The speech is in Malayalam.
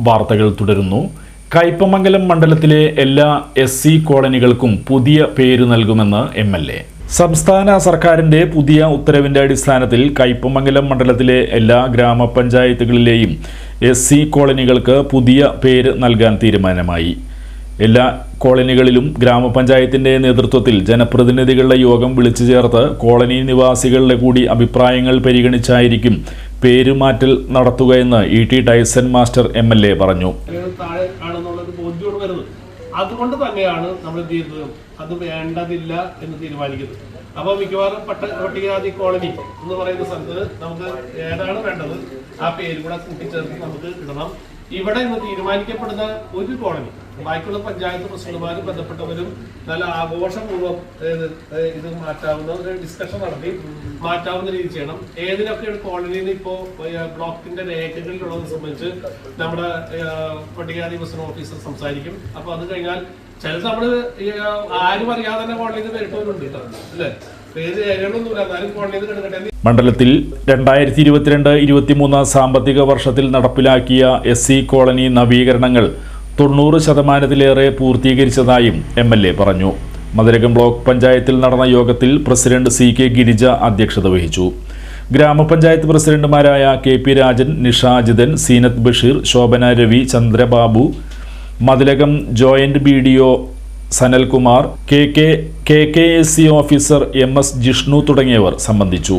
വാർത്തകൾ തുടരുന്നു. കയ്പമംഗലം മണ്ഡലത്തിലെ എല്ലാ എസ് സി കോളനികൾക്കും പുതിയ പേര് നൽകുമെന്ന് എം എൽ എ. സംസ്ഥാന സർക്കാരിന്റെ പുതിയ ഉത്തരവിന്റെ അടിസ്ഥാനത്തിൽ കയ്പമംഗലം മണ്ഡലത്തിലെ എല്ലാ ഗ്രാമപഞ്ചായത്തുകളിലെയും എസ് കോളനികൾക്ക് പുതിയ പേര് നൽകാൻ തീരുമാനമായി. എല്ലാ കോളനികളിലും ഗ്രാമപഞ്ചായത്തിന്റെ നേതൃത്വത്തിൽ ജനപ്രതിനിധികളുടെ യോഗം വിളിച്ചു ചേർത്ത് കോളനി നിവാസികളുടെ കൂടി അഭിപ്രായങ്ങൾ പരിഗണിച്ചായിരിക്കും പേരുമാറ്റൽ നടത്തുകയെന്ന് E T Taison master M L A പറഞ്ഞു. അതുകൊണ്ട് തന്നെയാണ് നമ്മൾ ചെയ്യുന്നത്? അത് വേണ്ടതില്ല എന്ന് തീരുമാനിക്കുന്നത്. അപ്പോൾ മിക്കവാറും പട്ട പട്ടികജാതി കോളനി എന്ന് പറയുന്ന സ്ഥലത്ത് നമുക്ക് ഏതാണ് വേണ്ടത്? ആ പേര് കൂടെ കൂട്ടിച്ചേർത്ത് നമുക്ക് ഇടണം. ഇവിടെ ഇന്ന് തീരുമാനിക്കപ്പെടുന്ന ഒരു കോളനി ബാക്കിയുള്ള പഞ്ചായത്ത് പ്രസിഡന്റുമാരും ബന്ധപ്പെട്ടവരും നല്ല ആഘോഷപൂർവം ഇത് മാറ്റാവുന്ന ഒരു ഡിസ്കഷൻ നടത്തി മാറ്റാവുന്ന രീതി ചെയ്യണം. ഏതിനൊക്കെയാണ് കോളനിയിൽ ഇപ്പോ ബ്ലോക്കിന്റെ രേഖകളിലുള്ളത് സംബന്ധിച്ച് നമ്മുടെ പട്ടികാതി വികസന ഓഫീസർ സംസാരിക്കും. അപ്പൊ അത് കഴിഞ്ഞാൽ ചിലത് നമ്മൾ ആരും അറിയാതെ തന്നെ കോളനിയിൽ നിന്ന് വരട്ടവരുണ്ട് കേട്ടോ അല്ലേ? മണ്ഡലത്തിൽ രണ്ടായിരത്തി ഇരുപത്തിരണ്ട് ഇരുപത്തിമൂന്ന് സാമ്പത്തിക വർഷത്തിൽ നടപ്പിലാക്കിയ എസ് സി കോളനി നവീകരണങ്ങൾ തൊണ്ണൂറ് ശതമാനത്തിലേറെ പൂർത്തീകരിച്ചതായും എം എൽ എ പറഞ്ഞു. മധുരകം ബ്ലോക്ക് പഞ്ചായത്തിൽ നടന്ന യോഗത്തിൽ പ്രസിഡന്റ് സി കെ ഗിരിജ അധ്യക്ഷത വഹിച്ചു. ഗ്രാമപഞ്ചായത്ത് പ്രസിഡന്റുമാരായ K P Rajan Nishajithan Seenath Basheer Shobhana Ravi Chandrababu Mathilakam joint B D O Sanalkumar K K K K S C officer M S Jishnu തുടങ്ങിയവർ സംബന്ധിച്ചു.